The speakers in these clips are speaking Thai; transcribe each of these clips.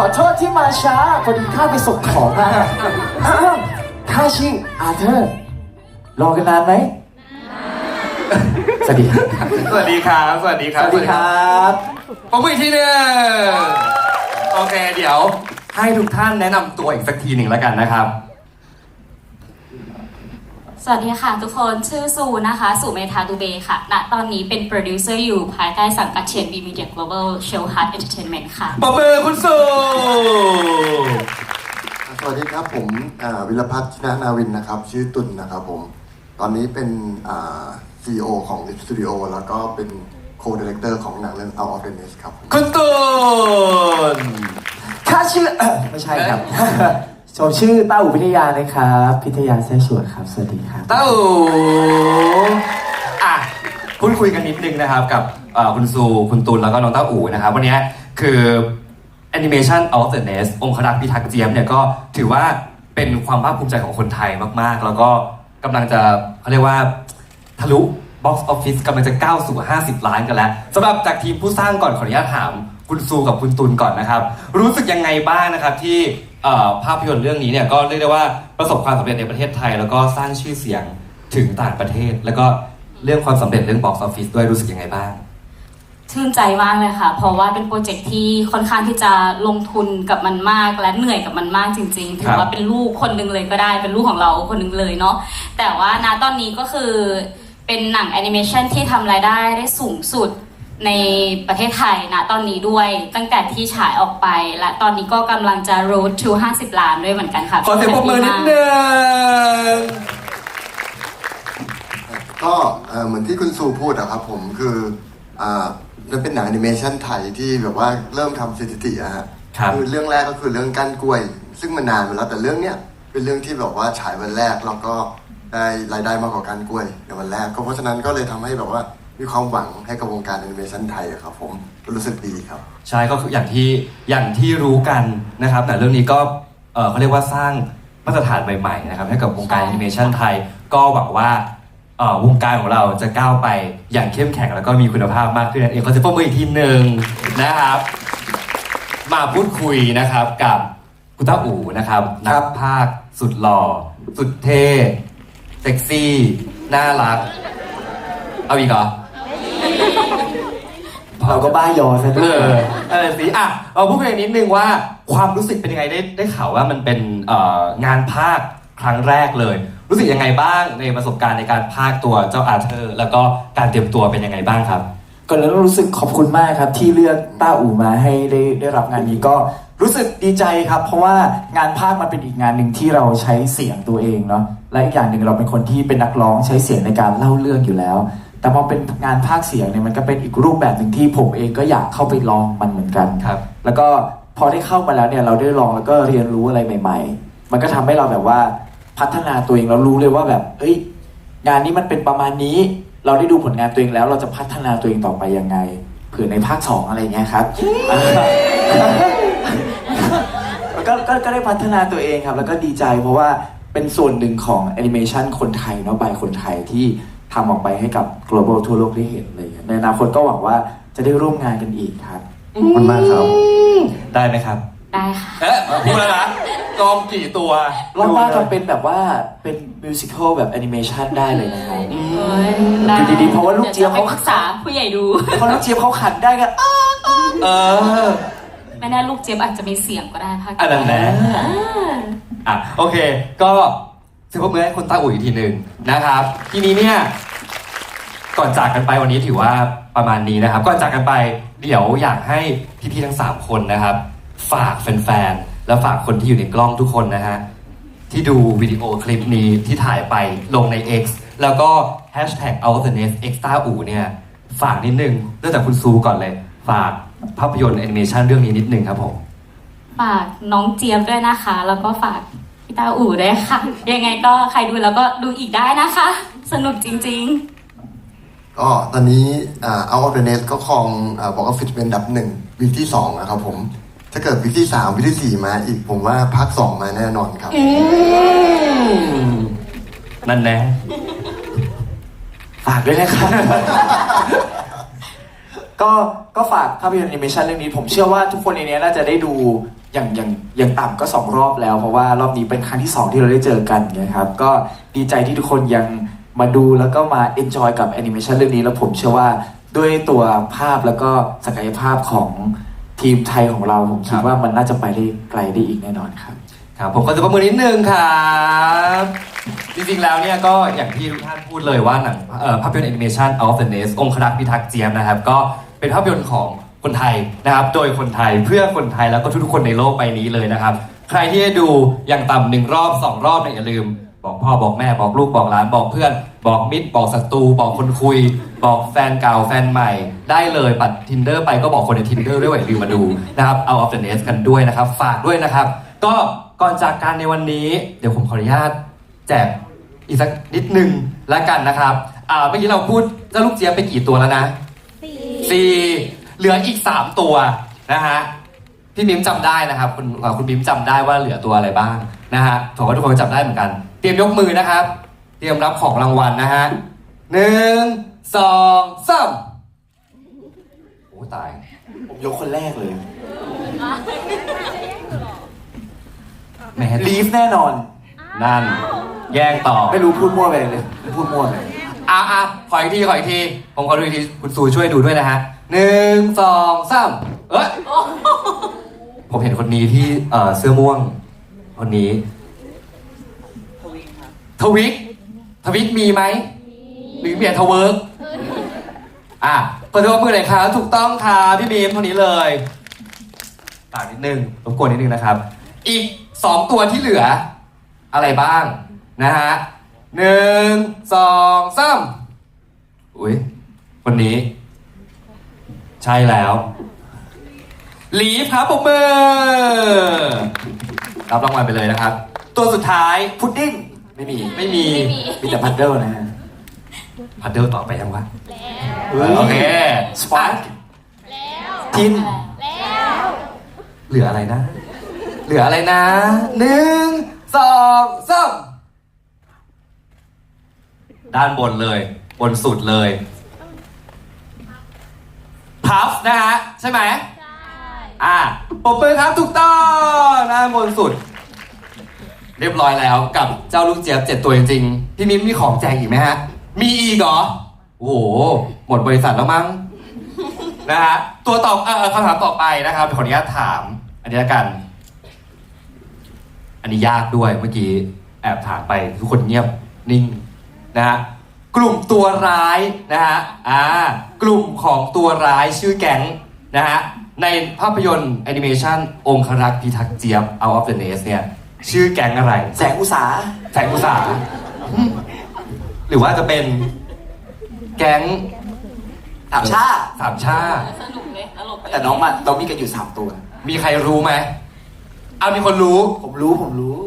ขอโทษที่มาช้าพอดีข้าไปส่งของมาอ้าวข้าชื่ออาเธอร์ รอกันนานไหมสวัสดีครับสวัสดีครับ สวัสดีคสรับวัสดีครับผมอีกทีหนึ่งโอเค เดี๋ยวให้ทุกท่านแนะนำตัวอีกสักทีหนึ่งแล้วกันนะครับ สวัสดีค่ะทุกคนชื่อซูนะคะสุเมธาดูเบค่ะณตอนนี้เป็นโปรดิวเซอร์อยู่ภายใต้สังกัดเชนบีมีเดีย global show hard entertainment ค่ะปรบมือคุณสุสวัสดีครับผมอ่าวิรพัฒน์ชนะนาวินนะครับ ชื่อตุลนะครับผม ตอนนี้เป็นอ่า CEO ของ Lip Studio แล้วก็เป็น Co-Director ของหนังเรื่อง Out of the Nest ครับผมคุณตุนข้าชื่อเอ่อไม่ใช่ครับ ผมชื่อเต้าอูพิทยานะครับ พิทยาแซ่ชวดครับ สวัสดีครับ เต้าอะพูดคุยกันนิดนึงนะครับกับเอ่อคุณซูคุณตุลแล้วก็น้องเต้าอู่นะครับ วันนี้คือแอนิเมชัน of the Nest องครักษ์พิทักษ์เจียมเนี่ยก็ถือว่าเป็นความภาคภูมิใจของคนไทยมากๆ แล้วก็กำลังจะเขาเรียกว่าทะลุ Box Office กำลังจะก้าวสู่ 50 ล้านกันแล้วสำหรับจากทีมผู้สร้างก่อนขออนุญาตถามคุณซูกับคุณตุลก่อนนะครับ รู้สึกยังไงบ้างนะครับที่ เอ่อภาพยนตร์เรื่องนี้เนี่ยก็เรียกได้ว่าประสบความสำเร็จในประเทศไทย แล้วก็สร้างชื่อเสียงถึงต่างประเทศ แล้วก็เรื่องความสำเร็จเรื่อง Box Office ด้วยรู้สึกยังไงบ้าง ชื่นใจมากเลยค่ะ เพราะว่าเป็นโปรเจกต์ที่ค่อนข้างที่จะลงทุนกับมันมาก และเหนื่อยกับมันมากจริงๆ ถือว่าเป็นลูกคนหนึงเลยก็ได้ เป็นลูกของเราคนหนึงเลยเนาะ แต่ว่าณตอนนี้ก็คือเป็นหนังแอนิเมชันที่ทำรายได้ได้สูงสุด ในประเทศไทยณตอนนี้ด้วยตั้งแต่ที่ฉายออกไป และตอนนี้ก็กำลังจะ road to 50 ล้านด้วยเหมือนกันค่ะขอเสียงปรบมือนิดนึงก็เอ่อเหมือนที่คุณซูพูดอะครับผมคืออ่ามันเป็นหนังแอนิเมชันไทยที่แบบว่าเริ่มทำสถิติอะฮะครับ อเรื่องแรกก็คือเรื่องก้านกล้วย ซึ่งมันนานมาแล้วแต่เรื่องเนี้ยเป็นเรื่องที่แบบว่าฉายวันแรกแล้วก็ได้รายได้มากกว่าก้านกล้วยในวันแรกก็เพราะฉะนั้นก็เลยทำให้แบบว่า มีความหวังให้กับวงการแอนิเมชันไทยอะครับผมรู้สึกดีครับ ใช่ก็คืออย่างที่อย่างที่รู้กันนะครับแต่เรื่องนี้ก็เอ่อเขาเรียกว่าสร้างมาตรฐานใหม่ๆนะครับให้กับวงการแอนิเมชันไทย ก็หวังว่าเอ่อวงการของเราจะก้าวไปอย่างเข้มแข็งแล้วก็มีคุณภาพมากขึ้นนั่นเองขอเสียงปรบมืออีกทีหนึ่งนะครับ มาพูดคุยนะครับกับคุณต้าอู๋นะครับนักภาคสุดหล่อ สุดเท่เซ็กซี่ น่ารัก เอาอีกเหรอ เราก็บ้ายอซะเอด้วย อเออสิอะเอาพูดกันนิดนึงว่าความรู้สึกเป็นยังไงได้ได้ข่าวว่ามันเป็นเอ่องานภาคครั้งแรกเลย รู้สึกยังไงบ้างในประสบการณ์ในการภาคตัวเจ้าอาเธอร์ แล้วก็การเตรียมตัวเป็นยังไงบ้างครับ ก่อนอื่นต้องรู้สึกขอบคุณมากครับ ที่เลือกต้าอู่มาให้ได้ได้รับงานนี้ก็รู้สึกดีใจครับ เพราะว่างานภาคมันเป็นอีกงานหนึ่งที่เราใช้เสียงตัวเองเนาะและอีกอย่างหนึ่งเราเป็นคนที่เป็นนักร้องใช้เสียงในการเล่าเรื่องอยู่แล้ว แต่พอเป็นงานภาคเสียงเนี่ยมันก็เป็นอีกรูปแบบหนึ่งที่ผมเองก็อยากเข้าไปลองมันเหมือนกันครับ แล้วก็พอได้เข้ามาแล้วเนี่ยเราได้ลองแล้วก็เรียนรู้อะไรใหม่ ๆ มันก็ทำให้เราแบบว่าพัฒนาตัวเองเรารู้เลยว่าแบบ เอ้ย งานนี้มันเป็นประมาณนี้ เราได้ดูผลงานตัวเองแล้ว เราจะพัฒนาตัวเองต่อไปยังไงเผื่อในภาคสองอะไรเงี้ยครับก็ก็ก็ได้พัฒนาตัวเองครับ แล้วก็ดีใจเพราะว่าเป็นส่วนหนึ่งของแอนิเมชันคนไทยเนาะบายคนไทยที่ ทำออกไปให้กับ global ทั่วโลกได้เห็นเลยในอนาคตก็หวังว่าจะได้ร่วมงานกันอีกครับ ขอบคุณมากครับ ได้ไหมครับ ได้ค่ะ เอ๊ะพูดแล้วนะกองกี่ตัวรอบว่าทำเป็นแบบว่าเป็นมิวสิควลแบบแอนิเมชันได้เลยนะครับอยู่ดีๆเพราะว่าลูกเจี๊ยบเขาเขาปรึกษาผู้ใหญ่ดูพอลูกเจี๊ยบเขาขันได้ก็อ้าเออ ไม่แน่ลูกเจี๊ยบอาจจะมีเสียงก็ได้ภาคอันนั้นแหละอ่าอะโอเค ก็ เสียงปรบมือให้คุณตาอุ๋ยอีกทีหนึ่งนะครับ ทีนี้เนี่ยก่อนจากกันไปวันนี้ถือว่าประมาณนี้นะครับ ก่อนจากกันไปเดี๋ยวอยากให้พี่ๆทั้ง 3 คนนะครับ ฝากแฟนๆและฝากคนที่อยู่ในกล้องทุกคนนะฮะที่ดูวิดีโอคลิปนี้ที่ถ่ายไปลงใน X แล้วก็ hashtag out the nest x ต้าอูเนี่ยฝากนิดนึงเริ่มจากคุณซูก่อนเลย ฝากภาพยนตร์แอนิเมชันเรื่องนี้นิดนึงครับผม ฝากน้องเจี๊ยบด้วยนะคะ แล้วก็ฝาก ตาอู่ด้วยค่ะ ยังไงก็ใครดูแล้วก็ดูอีกได้นะคะ สนุกจริงๆก็ตอนนี้อ่า Out of the Nest ก็ครองบอกว่าฟิตเป็นอันดับหนึ่งวีคที่สองนะครับผม ถ้าเกิดวีคที่สามวีคที่สี่มาอีกผมว่าภาคสองมาแน่นอนครับ นั่นแน่ฝากด้วยนะครับ ก็ก็ฝากภาพยนตร์แอนิเมชันเรื่องนี้ ผมเชื่อว่าทุกคนในนี้น่าจะได้ดู อย่างอย่างอย่างต่ำก็สองรอบแล้ว เพราะว่ารอบนี้เป็นครั้งที่สองที่เราได้เจอกันนะครับ ก็ดีใจที่ทุกคนยังมาดูแล้วก็มาเอนจอยกับแอนิเมชันเรื่องนี้แล้วผมเชื่อว่าด้วยตัวภาพแล้วก็ศักยภาพของทีมไทยของเราผมคิดว่ามันน่าจะไปได้ไกลได้อีกแน่นอนครับ ครับผมขอจะประมือนิดนึงครับจริงๆแล้วเนี่ยก็อย่างที่ทุกท่านพูดเลยว่าหนังภาพยนตร์แอนิเมชัน Out of the Nest องครักษ์พิทักษ์เจียมนะครับ ก็เป็นภาพยนตร์ของ คนไทยนะครับ โดยคนไทยเพื่อคนไทยแล้วก็ทุกๆคนในโลกใบนี้เลยนะครับ ใครที่ได้ดูอย่างต่ำหนึ่งรอบสองรอบเนี่ยอย่าลืม บอกพ่อบอกแม่บอกลูกบอกหลานบอกเพื่อน บอกมิตร บอกศัตรูบอกคนคุย บอกแฟนเก่าแฟนใหม่ ได้เลยปัด tinder ไปก็บอกคนใน tinder ด้วยว่าอย่าลืมมาดูนะครับเอา of the nest กันด้วยนะครับ ฝากด้วยนะครับ ก็ก่อนจากการในวันนี้ เดี๋ยวผมขออนุญาตแจกอีกสักนิดนึงแล้วกันนะครับอ่าเมื่อกี้เราพูดเจ้าลูกเจี๊ยบไปกี่ตัวแล้วนะสี่ เหลืออีกสามตัวนะฮะพี่มิมจำได้นะครับคุณเอ่อคุณมิมจำได้ว่าเหลือตัวอะไรบ้างนะฮะผมว่าทุกคนจำได้เหมือนกัน เตรียมยกมือนะครับ เตรียมรับของรางวัลนะฮะหนึ่งสองสามโอ้ตาย ผมยกคนแรกเลย แหม่ลีฟแน่นอน นั่น แย่งต่อ ไม่รู้พูดมั่วไปเลย พูดมั่วไปอะอะขออีกทีขออีกที ผมขอดูอีกที คุณซูช่วยดูด้วยนะฮะ หนึ่งสองสามเอ้ยผมเห็นคนนี้ที่เอ่อเสื้อม่วง คนนี้ ทวิกทวิกมีไหม หรือเมียทเวิร์กอะเปิดตัวมือหน่อยครับ ถูกต้องครับพี่บีมคนนี้เลยต่างนิดนึงรบกวนนิดนึงนะครับ อีกสองตัวที่เหลือ อะไรบ้างนะฮะหนึ่งสองสามอุ้ยคนนี้ใช่แล้วลีฟครับผมมือรับรางวัลไปเลยนะครับ ตัวสุดท้ายพุดดิ้งไม่มีไม่มีมีแต่พัดเดิลนะฮะพัดเดิลต่อไปยังวะเฮ้ยโอเคสปาร์คทินเหลืออะไรนะ เหลืออะไรนะหนึ่งสองสามด้านบนเลย บนสุดเลย พัฟนะฮะใช่ไหมใช่อะปรบมือครับถูกต้องด้านบนสุด เรียบร้อยแล้วกับเจ้าลูกเจี๊ยบเจ็ดตัวจริงๆพี่มิ้มมีของแจกอีกไหมฮะ มีอีกเหรอโอ้โหหมดบริษัทแล้วมั้งนะฮะตัวตอบเอ่อคำถามต่อไปนะครับขออนุญาตถาม อันนี้ละกัน อันนี้ยากด้วยเมื่อกี้แอบถามไปทุกคนเงียบนิ่งนะฮะ กลุ่มตัวร้ายนะฮะอ่ากลุ่มของตัวร้ายชื่อแก๊งนะฮะในภาพยนตร์แอนิเมชันองครักษ์พิทักษ์เจี๊ยบ Out of the Nest เนี่ยชื่อแก๊งอะไร แสงอุตสาแสงอุตสาหอืมหรือว่าจะเป็นแก๊งถามชาสามชาติสนุกเลยตลกเลยแต่น้องมาเรามีกันอยู่สามตัว มีใครรู้ไหมเอามีคนรู้ ผมรู้ผมรู้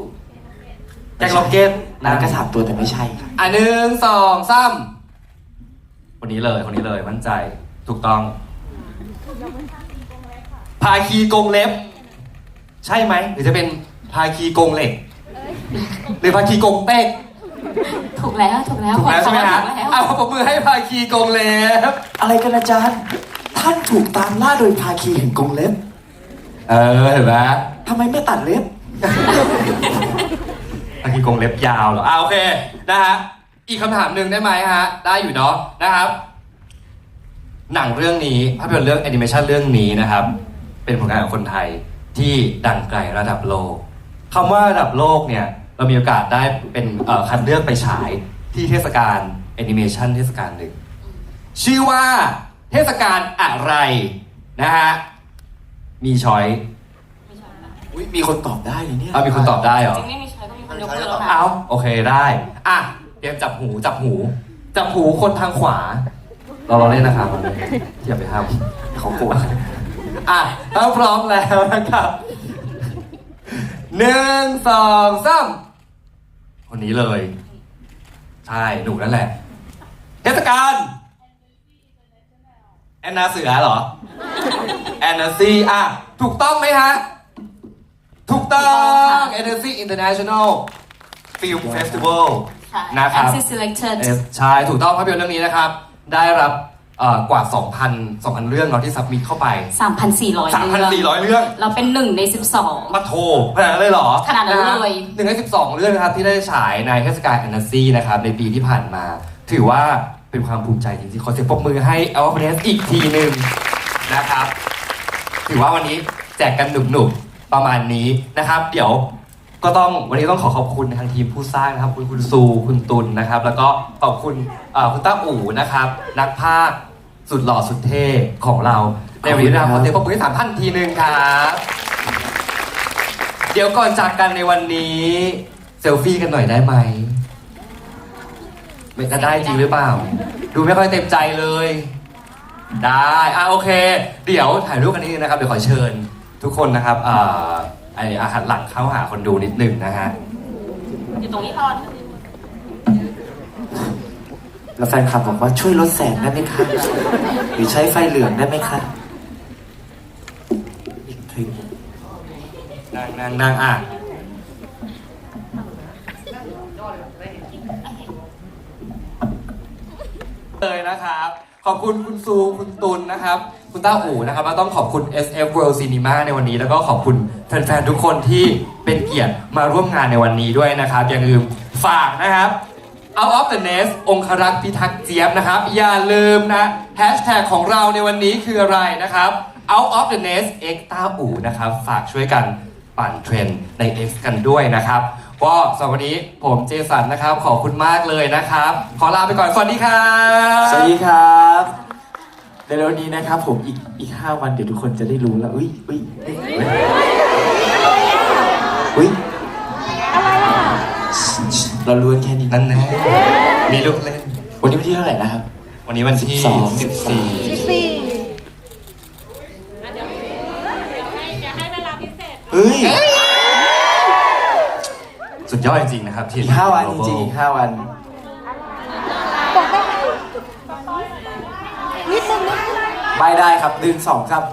แจ็คล็อกเก็ต นั่นก็สามตัวแต่ไม่ใช่ครับอะหนึ่งสองสามคนนี้เลยคนนี้เลยมั่นใจถูกต้อง ภาคีกรงเล็บ ใช่ไหมหรือจะเป็นภาคีกรงเหล็ก หรือภาคีกรงเป๊กถูกแล้วถูกแล้วถูกแล้วใช่ไหมฮะถูกแล้วเอาผมมือให้ภาคีกรงเล็บ อะไรกันอาจารย์ ท่านถูกตามล่าโดยภาคีแห่งกรงเล็บ เออเห็นไหมทำไมไม่ตัดเล็บ ภาคีกรงเล็บยาวเหรออ่าโอเคนะฮะอีกคำถามหนึ่งได้ไหมฮะ ได้อยู่เนาะนะครับ หนังเรื่องนี้ภาพยนตร์เรื่องแอนิเมชันเรื่องนี้นะครับ เป็นผลงานของคนไทยที่ดังไกลระดับโลกคำว่าระดับโลกเนี่ย เรามีโอกาสได้เป็นเอ่อคัดเลือกไปฉายที่เทศกาลแอนิเมชันเทศกาลหนึ่งชื่อว่าเทศกาลอะไรนะฮะมีช้อยอุ๊ยมีคนตอบได้เลยเนี่ย เอามีคนตอบได้เหรอ จริงไม่มีใครก็มีคน ยกมือแล้วเอาโอเคได้ อะเตรียมจับหูจับหู จับหูคนทางขวา เราเราเล่นนะครับอย่าไปทำเขากลัวอะถ้าพร้อมแล้วนะครับหนึ่งสองสามคนนี้เลย ใช่หนูนั่นแหละ เทศกาลแอนนาเสือเหรอ แอนนาซีอะ ถูกต้องไหมฮะ ถูกต้อง Energy International Film Festival ค่ะนะครับ Access selected เอสใช่ถูกต้องภาพยนตร์เรื่องนี้นะครับ ได้รับเอ่อกว่า 2,000 2,000 เรื่องเนาะที่ซับมิทเข้าไป 3,400เรื่อง3,400 เรื่อง เราเป็นหนึ่งใน 12 มาโทรขนาดนั้นเลยเหรอ ขนาดนั้นเลยะฮะหนึ่งในสิบสองเรื่องนะครับที่ได้ฉายในเทศกาลแอนนาซีนะครับในปีที่ผ่านมา ถือว่าเป็นความภูมิใจจริงๆ ขอเสียงปรบมือให้เอลฟเนสอีกทีหนึ่งนะครับ ถือว่าวันนี้แจกกันหนุกๆ ประมาณนี้นะครับ เดี๋ยวก็ต้องวันนี้ต้องขอขอบคุณทางทีมผู้สร้างนะครับ คุณคุณซูคุณตุลนะครับ แล้วก็ขอบคุณเอ่อคุณต้าอู่นะครับ นักภาคสุดหล่อสุดเท่ของเราในวันนี้นะครับขอเสียงปรบมือให้สามท่านทีหนึ่งครับ เดี๋ยวก่อนจากกันในวันนี้เซลฟี่กันหน่อยได้ไหมไม่จะได้จริงหรือเปล่า ดูไม่ค่อยเต็มใจเลย ได้อะโอเค เดี๋ยวถ่ายรูปกันนิดนึงนะครับ เดี๋ยวขอเชิญ ทุกคนนะครับอ่าไออาหารหลังเข้าหาคนดูนิดหนึ่งนะฮะ อยู่ตรงนี้พอแล้วแฟนคลับบอกว่าช่วยลดแสงได้ไหมคะหรือใช้ไฟเหลืองได้ไหมคะอีกทริคนั่งนั่งนั่งอะเลยนะครับ ขอบคุณคุณซูคุณตุลนะครับ คุณต้าอู่นะครับแล้วต้องขอบคุณ SF World Cinema ในวันนี้ แล้วก็ขอบคุณแฟนๆทุกคนที่เป็นเกียรติมาร่วมงานในวันนี้ด้วยนะครับอย่าลืมฝากนะครับ Out of the Nest องครักษ์พิทักษ์เจี๊ยบนะครับ อย่าลืมนะแฮชแท็กของเราในวันนี้คืออะไรนะครับ Out of the Nest X ต้าอู่นะครับ ฝากช่วยกันปั่นเทรนใน X กันด้วยนะครับ ก็สำหรับวันนี้ผมเจสันนะครับ ขอบคุณมากเลยนะครับ ขอลาไปก่อนสวัสดีครับสวัสดีครับเร็วๆนี้นะครับ ผมอีกอีกห้าวันเดี๋ยวทุกคนจะได้รู้แล้วอุ้ยอุ้ยอุ้ยอุ้ยเราล้วนแค่นี้นั่นแน่มีลูกเล่น วันนี้วันที่เท่าไหร่นะครับ วันนี้วันที่12 14เฮ้ย สุดยอดจริงๆนะครับทีมอีกห้าวันจริงๆอีกห้าวันไม่ได้ครับดึงสองครับ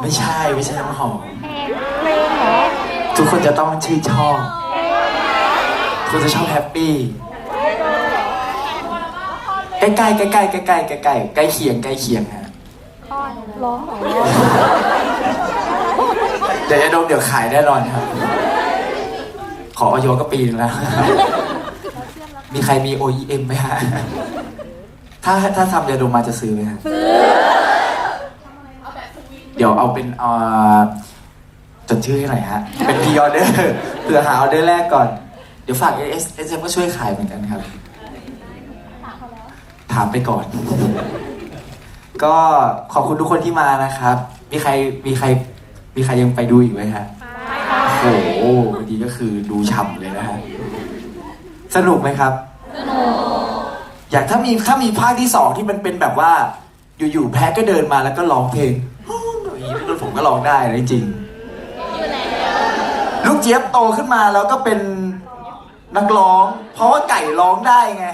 ไม่ใช่ไม่ใช่น้ำหอมทุกคนจะต้องชื่นชอบทุกคนจะชอบแฮปปี้ใกล้ๆใกล้ๆใกล้ๆใกล้ๆใกล้ๆใกล้เคียงใกล้เคียงฮะ ร้องหน่อยแล้วเดี๋ยวจะดมเดี๋ยวขายแน่นอนครับ ขอออยก็ปีนึงแล้ว มีใครมี OEM ไหมฮะ ถ้าถ้าทำยาดมมาจะซื้อไหมฮะ ซื้อ เดี๋ยวเอาเป็นเอ่อจดชื่อให้หน่อยฮะ เป็นพีออเดอร์เผื่อหาออเดอร์แรกก่อน เดี๋ยวฝาก S S M ก็ช่วยขายเหมือนกันครับ ถามไปก่อน ก็ขอบคุณทุกคนที่มานะครับ มีใครมีใครมีใครยังไปดูอีกไหมฮะโอ้โหวันนี้ก็คือดูฉ่ำเลยนะฮะสนุกไหมครับ สนุก อยากถ้ามีถ้ามีภาคที่สองที่มันเป็นแบบว่า อยู่ๆแพ้ก็เดินมาแล้วก็ร้องเพลงอย่างนี้ผมก็ร้องได้นะจริงๆลูกเจี๊ยบโตขึ้นมาแล้วก็เป็นนักร้อง เพราะว่าไก่ร้องได้ไง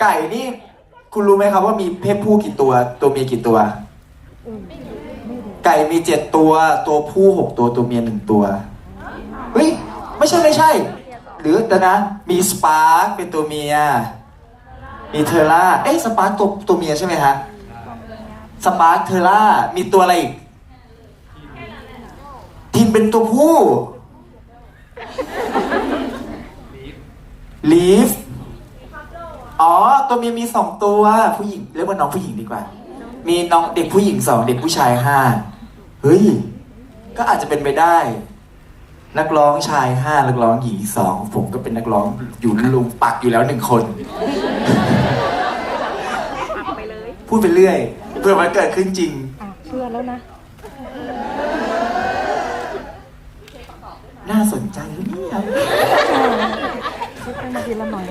ไก่นี่ คุณรู้ไหมครับว่ามีเพศผู้กี่ตัว ตัวเมียกี่ตัว ไก่มีเจ็ดตัว ตัวผู้หกตัว ตัวเมียหนึ่งตัว เฮ้ย ไม่ใช่ไม่ใช่ หรือเดี๋ยวนะ มีสปาร์คเป็นตัวเมีย มีเทอร่า เอ๊ะสปาร์คตัวตัวเมียใช่ไหมฮะ สปาร์คเทอร่า มีตัวอะไรอีกทีมเป็นตัวผู้ ลีฟ อ๋อ ตัวเมียมีสองตัวผู้หญิงเรียกว่าน้องผู้หญิงดีกว่า มีน้องเด็กผู้หญิงสองเด็กผู้ชายห้าเฮ้ย ก็อาจจะเป็นไปได้ นักร้องชายห้านักร้องหญิงสองผมก็เป็นนักร้องอยู่ลุงปักอยู่แล้วหนึ่งคน พูดไปเรื่อยเพื่อมันเกิดขึ้นจริง อะเชื่อแล้วนะ น่าสนใจนะเนี่ยคิดไปมาทีละหน่อย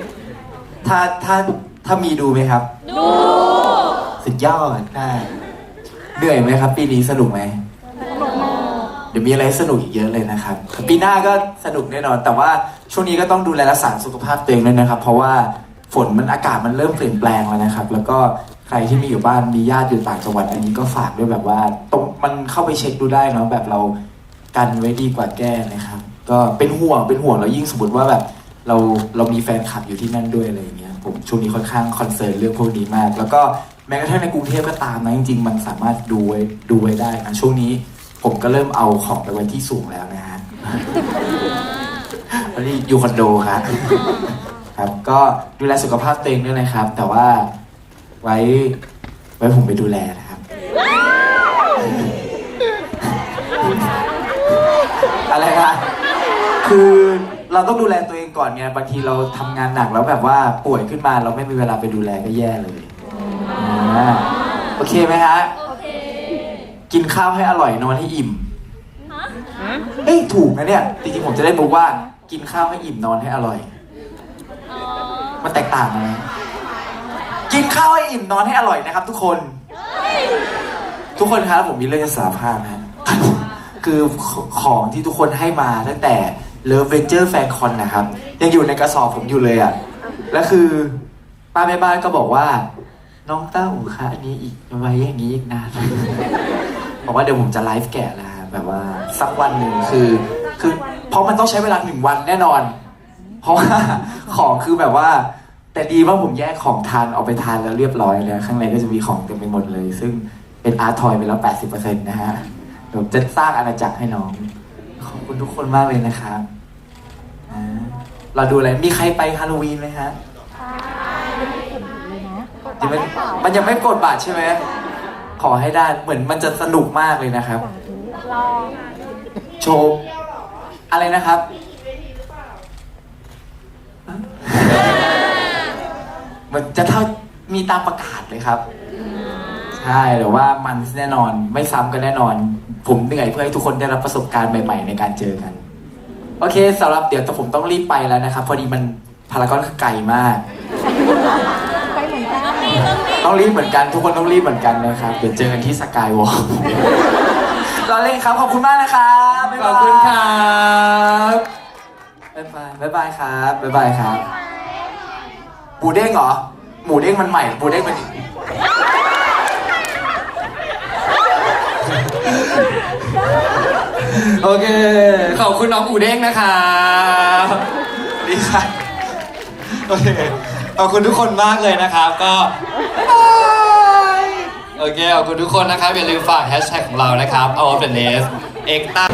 ถ้าถ้าถ้ามีดูไหมครับ ดูสุดยอดได้เหนื่อยไหมครับ ปีนี้สนุกไหมเดี๋ยวมีอะไรสนุกอีกเยอะเลยนะครับปีหน้าก็สนุกแน่นอน แต่ว่าช่วงนี้ก็ต้องดูแลรักษาสุขภาพตัวเองด้วยนะครับ เพราะว่าฝนมันอากาศมันเริ่มเปลี่ยนแปลงแล้วนะครับ แล้วก็ใครที่มีอยู่บ้านมีญาติอยู่ต่างจังหวัดอันนี้ก็ฝากด้วยแบบว่าตรงมันเข้าไปเช็คดูได้เนาะแบบเรากันไว้ดีกว่าแก้นะครับ ก็เป็นห่วงเป็นห่วงแล้วยิ่งสมมติว่าแบบ เราเรามีแฟนคลับอยู่ที่นั่นด้วยอะไรอย่างเงี้ยผมช่วงนี้ค่อนข้างคอนเซิร์นเรื่องพวกนี้มาก แล้วก็แม้กระทั่งในกรุงเทพก็ตามนะจริงๆ มันสามารถดูไว้ดูไว้ได้นะช่วงนี้ผมก็เริ่มเอาของไปไว้ที่สูงแล้วนะฮะวันนี้อยู่คอนโดครับครับ ก็ดูแลสุขภาพตัวเองด้วยนะครับ แต่ว่าไว้ไว้ผมไปดูแลนะครับ อะไรนะคือ เราต้องดูแลตัวเองก่อนไงบางทีเราทำงานหนักแล้วแบบว่าป่วยขึ้นมาเราไม่มีเวลาไปดูแลก็แย่เลยอ่าโอเคไหมฮะกินข้าวให้อร่อยนอนให้อิ่มเอ้ยถูกนะเนี่ย จริงๆ ผมจะได้บอกว่า กินข้าวให้อิ่มนอนให้อร่อยมันแตกต่างไหมกินข้าวให้อิ่มนอนให้อร่อยนะครับทุกคน ทุกคนครับผมมีเรื่องจะสารภาพนะ คือของที่ทุกคนให้มาตั้งแต่ เลิฟเวนเจอร์แฟนคอนนะครับ ยังอยู่ในกระสอบผมอยู่เลยอะ่ะ แล้วคือป้าแม่บ้านก็บอกว่า น้องเต้าอูคะอันนี้อีกไว้อย่างนี้อีกนานบอกว่าเดี๋ยวผมจะไลฟ์แกะแล้วฮะแบบว่าสักวันหนึ่งคือ คือเพราะมันต้องใช้เวลาหนึ่งวันแน่นอน เพราะว่าของคือแบบว่า แต่ดีว่าผมแยกของทานออกไปทานแล้วเรียบร้อยแล้วข้างในก็จะมีของเต็มไปหมดเลย ซึ่งเป็นอาร์ทอยไปแล้ว 80%นะฮะเดี๋ยวจะสร้างอาณาจักรให้น้อง คุณทุกคนมากเลยนะครับอ่าเราดูอะไร มีใครไปฮาโลวีนไหมฮะเลยนะกดยังไม่ได้เปล่ามันยังไม่กดบัตรใช่ไหม ขอให้ได้ เหมือนมันจะสนุกมากเลยนะครับ โชว์ อะไรนะครับ มันจะเท่ามีตามประกาศเลยครับ ใช่แต่ว่ามันแน่นอน ไม่ซ้ำกันแน่นอน ผมเหนื่อยเพื่อให้ทุกคนได้รับประสบการณ์ใหม่ ๆ ในการเจอกัน โอเคสำหรับเดี๋ยวแต่ผมต้องรีบไปแล้วนะครับ พอดีมันพารากอนคือไกลมาก ไปเหมือนกันต้องรีบเหมือนกันทุกคนต้องรีบเหมือนกันนะครับเดี๋ยวเจอกันที่สกายวอล์กเราเล่นครับขอบคุณมากนะครับบ๊ายขบายอบคุณครับบ๊ายบายบ๊ายบายครับบ๊ายบายครับหมูเด้งเหรอหมูเด้งมันใหม่หมูเด้งมัน โอเค ขอบคุณน้องอูเด้งนะครับดีค่ะโอเค ขอบคุณทุกคนมากเลยนะครับ ก็โอเค ขอบคุณทุกคนนะครับ อย่าลืมฝากแฮชแท็กของเรานะครับ Out of the Nest เอ็กตา